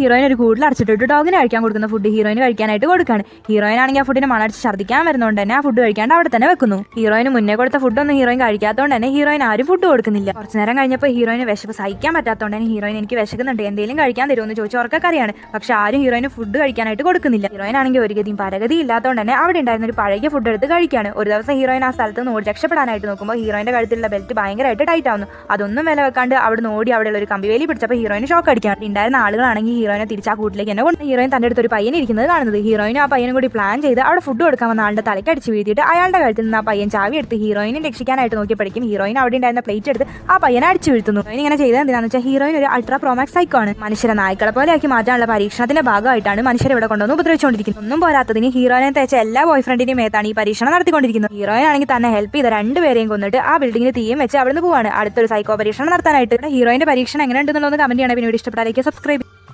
Heroine ഒരു കൂടുതൽ അടച്ചിട്ടിട്ട് ഡോഗിന് കഴിക്കാൻ കൊടുക്കുന്ന ഫുഡ് ഹീറോയിന് കഴിക്കാനായിട്ട് കൊടുക്കാണ്. ഹീറോയിൻ ആണെങ്കിൽ ആ ഫുഡിന് മണടിച്ച് ഛർദ്ദിക്കാൻ വരുന്നതുകൊണ്ട് തന്നെ ആ ഫുഡ് കഴിക്കാണ്ട് അവിടെ തന്നെ വെക്കുന്നു. ഹീറോയിന് മുന്നേ കൊടുത്ത ഫുഡൊന്നും ഹീറോയിൻ കഴിക്കാത്തതുകൊണ്ട് തന്നെ ഹീറോയിൻ ആരും ഫുഡ് കൊടുക്കുന്നില്ല. കുറച്ച് നേരം കഴിഞ്ഞപ്പോൾ ഹീറോയിന് വിശപ്പ് സഹിക്കാൻ പറ്റാത്തതുകൊണ്ട് തന്നെ ഹീറോയിൻ എനിക്ക് വിശക്കുന്നുണ്ട്. എന്തെങ്കിലും കഴിക്കാൻ തരുമെന്ന് ചോദിച്ചു ഉറക്കക്കറിയാണ് പക്ഷെ ആരും ഹീറോയിന് ഫുഡ് കഴിക്കാനായിട്ട് കൊടുക്കുന്നില്ല. ഹീറോയിൻ ആണെങ്കിൽ ഒരു ഗതിയും പരഗതി ഇല്ലാത്തതുകൊണ്ട് തന്നെ അവിടെ ഉണ്ടായിരുന്ന ഒരു പഴകിയ ഫുഡ് എടുത്ത് കഴിക്കുകയാണ് ഒരു ദിവസം ഹീറോയിൻ ആ സ്ഥലത്ത് നിന്ന് ഓടി രക്ഷപ്പെടാനായിട്ട് നോക്കുമ്പോൾ ഹീറോയിന്റെ കഴുത്തിലുള്ള ബെൽറ്റ് ഭയങ്കരമായിട്ട് ടൈറ്റ് ആവുന്നു. അതൊന്നും വില വെക്കാണ്ട് അവിടെ നിന്ന് ഓടി അവിടെയുള്ള ഒരു കമ്പിവേലി പിടിച്ചപ്പോൾ ഹീറോയിന് ഷോക്ക് അടിക്കാൻ ഉണ്ടായിരുന്ന ആളുകളാണെങ്കിൽ ഹീറോയിനെ തിരിച്ച് ആ കൂട്ടിലേക്ക് തന്നെ കൊണ്ട് ഹീറോയിൻ തന്റെ അടുത്ത് ഒരു പയ്യൻ ഇരിക്കുന്നത് കാണുന്നത്. ഹീറോയിനും ആ പയ്യനും കൂടി പ്ലാൻ ചെയ്ത് അവിടെ ഫുഡ് കൊടുക്കാൻ വന്ന ആളുടെ തലയ്ക്ക് അടിച്ച് വീഴ്ത്തിയിട്ട് അയാളുടെ കഴുത്തിൽ നിന്ന് ആ പയ്യൻ ചാവി എടുത്ത് ഹീറോയിനെ രക്ഷിക്കാനായിട്ട് നോക്കിയപ്പോഴേക്കും ഹീറോയിൻ അവിടെ ഉണ്ടായിരുന്ന പ്ലേറ്റ് എടുത്ത് ആ പയ്യനെ അടിച്ച് വീഴ്ത്തുന്നു. ഇങ്ങനെ ചെയ്തത് എന്താണെന്ന് വെച്ചാൽ ഹീറോയിൻ ഒരു അൾട്രാ പ്രോമാക്സ് സൈക്കോ ആണ്. മനുഷ്യരെ നായ്ക്കളെ പോലെ ആക്കി മാറ്റാനുള്ള പരീക്ഷണത്തിന്റെ ഭാഗമായിട്ടാണ് മനുഷ്യരെ ഇവിടെ കൊണ്ടുവന്ന് ഉപദ്രവിച്ചുകൊണ്ടിരിക്കുന്നത്. ഒന്നും പോരാത്തതിന് ഹീറോയിനെ തേച്ച എല്ലാ ബോയ് ഫ്രണ്ടിന്റെയും മേത്താണ് ഈ പരീക്ഷണം നടത്തിക്കൊണ്ടിരിക്കുന്നത്. ഹീറോയിൻ ആണെങ്കിൽ തന്നെ ഹെൽപ്പ് ചെയ്ത രണ്ടുപേരെയും കൊന്നിട്ട് ആ ബിൽഡിംഗിന് തീയും വെച്ച് അവിടെ നിന്ന് പോവാണ്. അടുത്തൊരു സൈക്കോ പരീക്ഷണം നടത്താനായിട്ട്. ഹീറോയിന്റെ പരീക്ഷണം എങ്ങനെ ഉണ്ടെന്നുള്ളത് കമന്റ് ചെയ്യണം. പിന്നെ ഇഷ്ടപ്പെട്ടാലേക്ക് സബ്സ്ക്രൈബ്